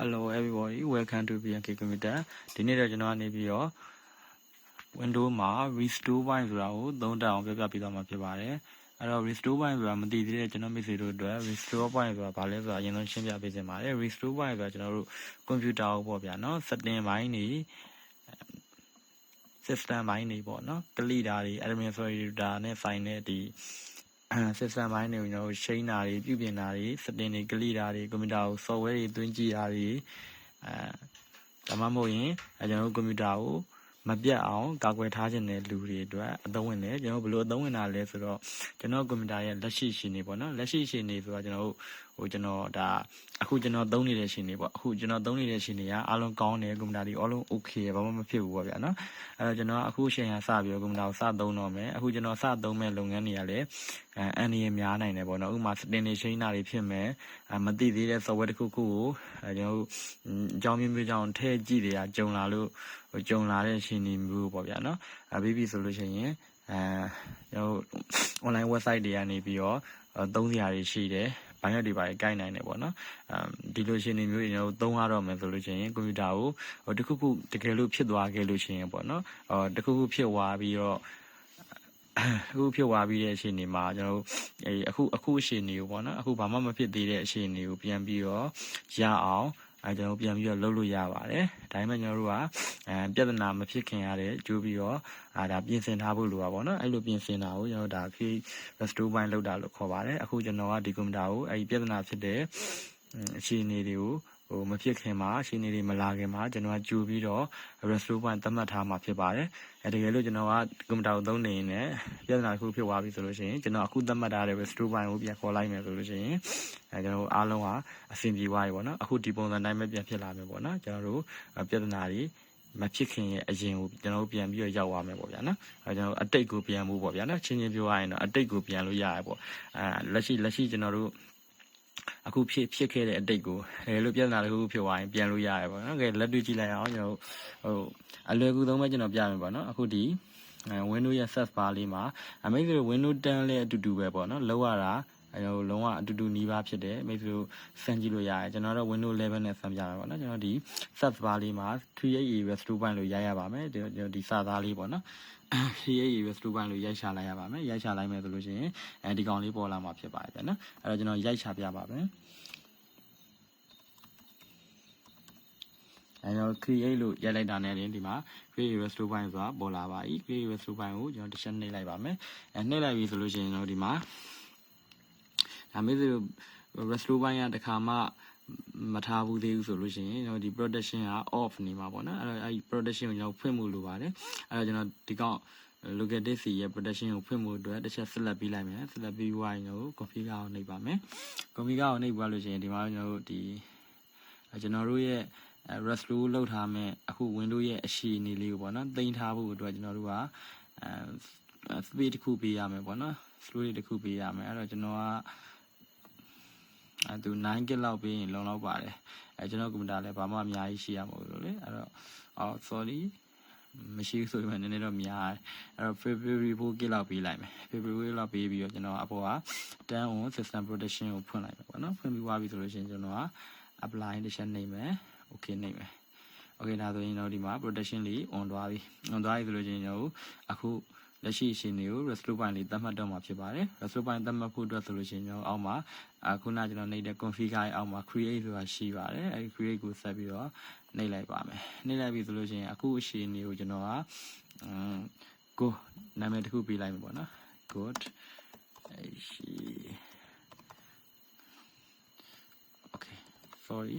Hello everybody welcome to BNK Computer ဒီနေ့တော့ကျွန်တော်ကနေပြီးတော့ Windows မှာ restore ဘိုင်းဆိုတာကိုသုံးတက်အောင်ပြောပြပေးသွားမှာဖြစ်ပါတယ်အဲ့တော့ restore ဘိုင်းဆိုတာမသိသေးတဲ့ကျွန်တော်မိတ်ဆွေတို့အတွက် restore ဘိုင်းဆိုတာဘာလဲဆိုတာအရင်ဆုံးရှင်းပြပေးချင်ပါတယ် restore ဘိုင်းဆိုတာကျွန်တော်တို့ computer ကိုပေါ့ဗျာနော် setting ဘိုင်းနေ system ဘိုင်းနေပေါ့နော် delete တာတွေ administrator နဲ့ဆိုင်တဲ့ဒီ system ဘိုင်းတွေကိုကျွန်တော်တို့ chain တာတွေပြုပြင်တာတွေ setting တွေ delete တာတွေ computer ကို software တွေသွင်းကြည့်တာတွေအဲဒါမှမဟုတ်ရင်အဲကျွန်တော်တို့ computer ကိုမပြတ်အောင်ကာကွယ်ထားခြင်းတဲ့လူတွေအတွက်အသုံးဝင်တယ်ကျွန်တော်တို့ဘယ်လိုအသုံးဝင်တာလဲဆိုတော့ကျွန်တော်ကွန်ပျူတာရဲ့လက်ရှိရှင်နေပေါ့နော်လက်ရှိရှင်နေဆိုတာကျွန်တော်တို့ ဟိုကျွန်တော်ဒါအခုကျွန်တော်သုံးနေတဲ့ရှင်နေပေါ့အခုကျွန်တော်သုံးနေတဲ့ရှင်တွေကအားလုံးကောင်းတယ်ကွန်ပျူတာတွေအားလုံး okay ရဘာမှမဖြစ်ဘူးပေါ့ဗျာနော်အဲတော့ကျွန်တော်အခုရှင်ရစပြီးတော့ကွန်ပျူတာကိုစသုံးတော့မယ်အခုကျွန်တော်စသုံးမဲ့လုပ်ငန်းတွေကလည်းအဲအန်ဒီရများနိုင်တယ်ပေါ့နော်ဥပမာ setting တွေ chain တာတွေဖြစ်မယ်အဲမသိသေးတဲ့ software တစ်ခုခုကိုအဲကျွန်တော်တို့အကြောင်းမျိုးမျိုးကြောင့်ထည့်ကြည့်တွေကကြုံလာလို့ဟိုကြုံလာတဲ့ရှင်နေမျိုးပေါ့ဗျာနော်အဲပြီးပြီဆိုလို့ရှိရင်အဲကျွန်တော်တို့ online website တွေကနေပြီးတော့သုံးစရာတွေရှိတယ် ဘိုင်းရက်တွေပါကိုင်နိုင်တယ်ပေါ့နော်အဲဒီလိုရှင်နေမျိုးတွေကျွန်တော်သုံးရတော့မယ်ဆိုလို့ရှိရင်ကွန်ပျူတာကိုဟိုတခုခုတကယ်လို့ဖြစ်သွားခဲ့လို့ရှိရင်ပေါ့နော်ဟိုတခုခုဖြစ်သွားပြီးတော့အခုဖြစ်သွားပြီးတဲ့အချိန်တွေမှာကျွန်တော်တို့အဲအခုအခုအချိန်တွေကိုပေါ့နော်အခုဘာမှမဖြစ်သေးတဲ့အချိန်တွေကိုပြန်ပြီးတော့ရအောင် အဲကျွန်တော်ပြန်ပြီးတော့လုပ်လို့ရပါတယ်။ဒါပေမဲ့ကျွန်တော်တို့ကအဲပြဿနာမဖြစ်ခင်ရတဲ့ကြိုးပြီးတော့အာဒါပြင်ဆင်ထားဖို့လိုတာပေါ့နော်။အဲ့လိုပြင်ဆင်တာကိုကျွန်တော်ဒါ key restore ပိုင်းလောက်တာလို့ခေါ်ပါတယ်။အခုကျွန်တော်ကဒီကွန်ပျူတာကိုအဲဒီပြဿနာဖြစ်တဲ့အခြေအနေတွေကို ဟိုမဖြစ်ခင်မှာအခြေအနေတွေမလာခင်မှာကျွန်တော်ကကြိုပြီးတော့ restore point သတ်မှတ်ထားမှာဖြစ်ပါတယ်။အဲတကယ်လို့ကျွန်တော်ကကွန်ပျူတာကိုသုံးနေရင်လည်းပြဿနာတစ်ခုဖြစ်သွားပြီဆိုလို့ရှိရင်ကျွန်တော်အခုသတ်မှတ်ထားတဲ့ restore point ကိုပြန်ခေါ်လိုက်မယ်ဆိုလို့ရှိရင်အဲကျွန်တော်တို့အားလုံးကအဆင်ပြေသွားပြီပေါ့နော်။အခုဒီပုံစံတိုင်းပဲပြန်ဖြစ်လာမယ်ပေါ့နော်။ကျွန်တော်တို့ပြဿနာတွေမဖြစ်ခင်ရဲ့အရင်ကိုကျွန်တော်တို့ပြန်ပြီးတော့ရောက်သွားမယ်ပေါ့ဗျာနော်အဲကျွန်တော်တို့အတိတ်ကိုပြန်မှုပေါ့ဗျာနော်ချင်းချင်းပြောရရင်တော့အတိတ်ကိုပြန်လို့ရရပေါ့အဲလက်ရှိလက်ရှိကျွန်တော်တို့ အခုဖြစ်ဖြစ်ခဲ့တဲ့အတိတ်ကိုအဲလိုပြဿနာတစ်ခုဖြစ်သွားရင်ပြန်လို့ရရပေါ့နော်ကဲလက်တွေ့ကြည့်လိုက်အောင်ကျွန်တော်တို့ဟိုအလွယ်ကူဆုံးပဲကျွန်တော်ပြမယ်ပေါ့နော်အခုဒီအဲ Windows ရဲ့ search bar လေးမှာအမေတို့ Windows 10လည်းအတူတူပဲပေါ့နော်လောက်ရတာ အဲတော့လုံးဝအတူတူနီးပါးဖြစ်တယ်မိတ်ဆွေတို့စမ်းကြည့်လို့ရတယ်ကျွန်တော်တော့ Windows 11နဲ့စမ်းပြမှာပေါ့နော်ကျွန်တော်ဒီ search bar လေးမှာ create a restore ပိုင်းလို့ရိုက်ရပါမယ်ဒီဒီစာသားလေးပေါ့နော် create a restore ပိုင်းလို့ရိုက်ချလိုက်ရပါမယ်ရိုက်ချလိုက်မယ်ဆိုလို့ရှိရင်အဲဒီကောင်လေးပေါ်လာမှာဖြစ်ပါတယ်ဗျာနော်အဲ့တော့ကျွန်တော်ရိုက်ချပြပါမယ်အဲတော့ create လို့ရိုက်လိုက်တာနဲ့ဒီမှာ create restore ပိုင်းဆိုတာပေါ်လာပါပြီ create restore ပိုင်းကိုကျွန်တော်တစ်ချက်နှိပ်လိုက်ပါမယ်အဲနှိပ်လိုက်ပြီဆိုလို့ရှိရင်တော့ဒီမှာ ဒါမေးဆို restore ပိုင်းကတခါမှမထားဘူးသေးဘူးဆိုလို့ရှိရင်ကျွန်တော်ဒီ protection က off နေမှာပေါ့နော်အဲ့တော့အဲ့ဒီ protection ကိုကျွန်တော်ဖွင့်မှုလိုပါတယ်အဲ့တော့ကျွန်တော်ဒီကောင် local disk ရဲ့ protection ကိုဖွင့်မှုအတွက်တစ်ချက်ဆက်လက်ပြီးလိုက်မယ်ဆက်လက်ပြီးဝိုင်းကို configure ကိုနှိပ်ပါမယ် configure ကိုနှိပ်ပွားလို့ရှိရင်ဒီမှာကျွန်တော်တို့ဒီကျွန်တော်တို့ရဲ့ restore လောက်ထားမဲ့အခု windows ရဲ့အရှိအနေလေးကိုပေါ့နော်တင်ထားဖို့အတွက်ကျွန်တော်တို့ကအဲ speed တစ်ခုပေးရမယ်ပေါ့နော် slow တစ်ခုပေးရမယ်အဲ့တော့ကျွန်တော်က အဲသူ9 GB လောက်ပေးရင်လုံလောက်ပါတယ်အဲကျွန်တော်ကွန်ပျူတာလည်းဘာမှအများကြီးရှိရမှာလို့လေအဲ့တော့အော် sorry မရှိဘူးဆိုရင်နည်းနည်းတော့များတယ်အဲ့တော့ February 4 GB လောက်ပေးလိုက်မယ် February လောက်ပေးပြီးတော့ကျွန်တော်အပေါ်က10 on system protection ကိုဖွင့်လိုက်မယ်ပေါ့နော်ဖွင့်ပြီးသွားပြီဆိုလို့ရှိရင်ကျွန်တော်က apply တစ်ချက်နှိပ်မယ် okay နှိပ်မယ် okay ဒါဆိုရင်တော့ဒီမှာ protection လေး on သွားပြီ on သွားပြီဆိုလို့ချင်းကျွန်တော်အခု လက်ရှိအချိန်တွေကို restore point လေးသတ်မှတ်တော့မှာဖြစ်ပါတယ် restore point သတ်မှတ်ဖို့အတွက်ဆိုလို့ချင်းကျွန်တော်အောက်မှာအခုနကျွန်တော်နှိပ်တဲ့ configure ရဲ့အောက်မှာ create ဆိုတာရှိပါတယ်အဲဒီ create ကိုဆက်ပြီးတော့နှိပ်လိုက်ပါမယ်နှိပ်လိုက်ပြီဆိုလို့ချင်းအခုအချိန်တွေကိုကျွန်တော်ကအမ်ကိုနာမည်တစ်ခုပေးလိုက်မယ်ပေါ့နော် good အဲရှိ okay sorry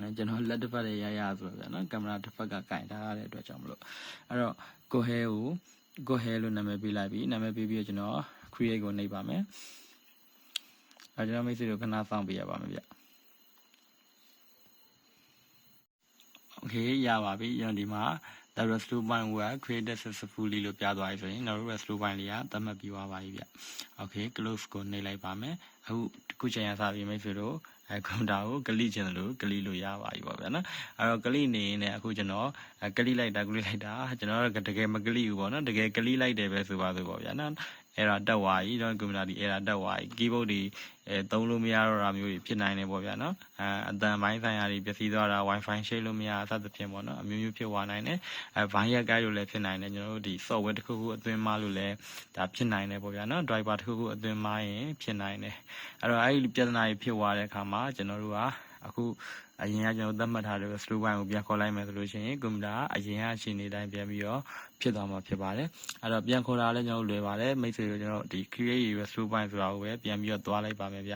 အဲကျွန်တော်လက်တစ်ဖက်နဲ့ရရဆိုတော့ဗျာနော်ကင်မရာတစ်ဖက်ကကင်ထားရတဲ့အတွက်ကြောင့်မလို့အဲ့တော့ကိုဟဲကိုကိုဟဲလို့နာမည်ပေးလိုက်ပြီနာမည်ပေးပြီးတော့ကျွန်တော် create ကိုနှိပ်ပါမယ်အဲကျွန်တော်မိတ်ဆွေတို့ခဏစောင့်ပေးရပါမယ်ဗျ okay ရပါပြီကျွန်တော်ဒီမှာ the restore point were created successfully လို့ပြသွားပြီဆိုရင်ကျွန်တော် restore point လေးကသတ်မှတ်ပြီးသွားပါပြီဗျ okay close ကိုနှိပ်လိုက်ပါမယ်အခုခုချိန်ရစားပြီးမိတ်ဆွေတို့ အဲကွန်ပျူတာကိုကလိချင်တယ်လို့ကလိလို့ရပါပြီပေါ့ဗျာနော်အဲ့တော့ကလိနေရင်လည်းအခုကျွန်တော်ကလိလိုက်တာကလိလိုက်တာကျွန်တော်တကယ်မကလိဘူးပေါ့နော်တကယ်ကလိလိုက်တယ်ပဲဆိုပါဆိုပေါ့ဗျာနော်အဲ error တက်သွားပြီတော့ကွန်ပျူတာဒီ error တက်သွားပြီ keyboard ဒီအဲသုံးလို့မရတော့တာမျိုးတွေဖြစ်နိုင်တယ်ပေါ့ဗျာနော်အဲအတန်ပိုင်းဆိုင်ရာတွေပျက်စီးသွားတာ wifi ရှိလို့မရအစသဖြင့်ပေါ့နော်အမျိုးမျိုးဖြစ်သွားနိုင်တယ်အဲ virus guide လို့လည်းဖြစ်နိုင်တယ်ကျွန်တော်တို့ဒီ software တစ်ခုခုအသွင်းမလို့လည်းဒါဖြစ်နိုင်တယ်ပေါ့ဗျာနော် driver တစ်ခုခုအသွင်းမရင်ဖြစ်နိုင်တယ်အဲ့တော့အဲ့ဒီပြဿနာတွေဖြစ်သွားတဲ့အခါမှာကျွန်တော်တို့က အခုအရင်ကကျွန်တော်သတ်မှတ်ထားတဲ့ slow point ကိုပြန်ခေါ်လိုက်မယ်ဆိုလို့ရှိရင်ကွန်ပျူတာအရင်ကအချိန်လေးတိုင်းပြန်ပြီးတော့ဖြစ်သွားမှာဖြစ်ပါတယ်အဲ့တော့ပြန်ခေါ်တာလည်းကျွန်တော်တို့လွယ်ပါတယ်မိတ်ဆွေတို့ကျွန်တော်ဒီ create your slow point ဆိုတာကိုပဲပြန်ပြီးတော့သွားလိုက်ပါမယ်ဗျ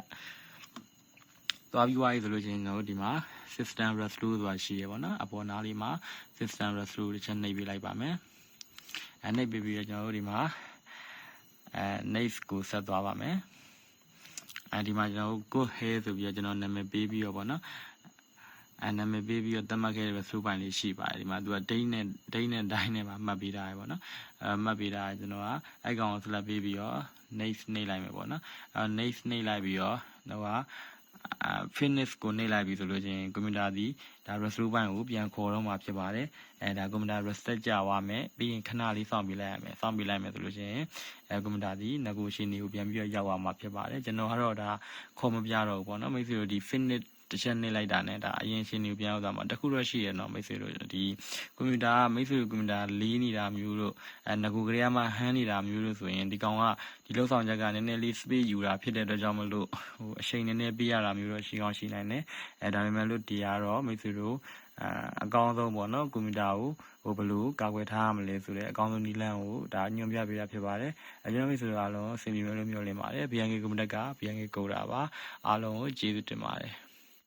သွားပြီးွားပြီဆိုလို့ရှိရင်ကျွန်တော်တို့ဒီမှာ system restore ဆိုတာရှိရပါတော့အပေါ်နားလေးမှာ system restore တစ်ချက်နှိပ်ပေးလိုက်ပါမယ်အဲနှိပ်ပေးပြီးတော့ကျွန်တော်တို့ဒီမှာအဲ next ကိုဆက်သွားပါမယ် အဲဒီမှာကျွန်တော်တို့ go here ဆိုပြီးတော့ကျွန်တော်နာမည်ပေးပြီးတော့ပေါ့နော်အဲနာမည်ပေးပြီးတော့တတ်မှတ်ခဲ့တဲ့ restore ပိုင်းလေးရှိပါတယ်ဒီမှာသူက date နဲ့ date နဲ့ time နဲ့မှာမှတ်ပေးထားရပေါ့နော်အဲမှတ်ပေးထားကျွန်တော်ကအဲ့ကောင်ကို select ပေးပြီးတော့ next နှိပ်လိုက်မယ်ပေါ့နော်အဲ next နှိပ်လိုက်ပြီးတော့တော့က fitness ကိုနှိပ်လိုက်ပြီဆိုလို့ချင်းကွန်ပျူတာဒီဒါ restore ဘိုင်းကိုပြန်ခေါ်တော့မှာဖြစ်ပါတယ်အဲဒါကွန်ပျူတာ reset ကြသွားမယ်ပြီးရင်ခဏလေးစောင့်ပြလိုက်ရမယ်စောင့်ပြလိုက်မယ်ဆိုလို့ချင်းအဲကွန်ပျူတာဒီ negotiation ကိုပြန်ပြီးတော့ရောက်သွားမှာဖြစ်ပါတယ်ကျွန်တော်ကတော့ဒါခေါ်မပြတော့ဘူးပေါ့နော်မိတ်ဆွေတို့ဒီ fitness တစ်ချက်နှိပ်လိုက်တာနဲ့ဒါအရင်ရှင်းနေပြန်ရောက်သွားမှာတခုတော့ရှိရတော့မိတ်ဆွေတို့ဒီကွန်ပျူတာမိတ်ဆွေတို့ကွန်ပျူတာလေးနေတာမျိုးတို့အဲငကူကလေးကမှဟန်းနေတာမျိုးတို့ဆိုရင်ဒီကောင်ကဒီလောက်ဆောင်ချက်ကနည်းနည်းလေး space ယူတာဖြစ်တဲ့အတွက်ကြောင့်မလို့ဟိုအချိန်နည်းနည်းပေးရတာမျိုးတော့ရှိကောင်းရှိနိုင်တယ်အဲဒါပေမဲ့လို့ဒီကတော့မိတ်ဆွေတို့အအကောင်းဆုံးပေါ့နော်ကွန်ပျူတာကိုဟိုဘယ်လိုကာကွယ်ထားရမလဲဆိုတဲ့အကောင်းဆုံးနည်းလမ်းကိုဒါညွှန်ပြပေးတာဖြစ်ပါတယ်အဲကျွန်တော်မိတ်ဆွေတို့အားလုံးအဆင်ပြေမယ်လို့မျှော်လင့်ပါတယ် BNK ကွန်ပျူတာက BNK ကိုတာပါအားလုံးကိုကျေးဇူးတင်ပါတယ်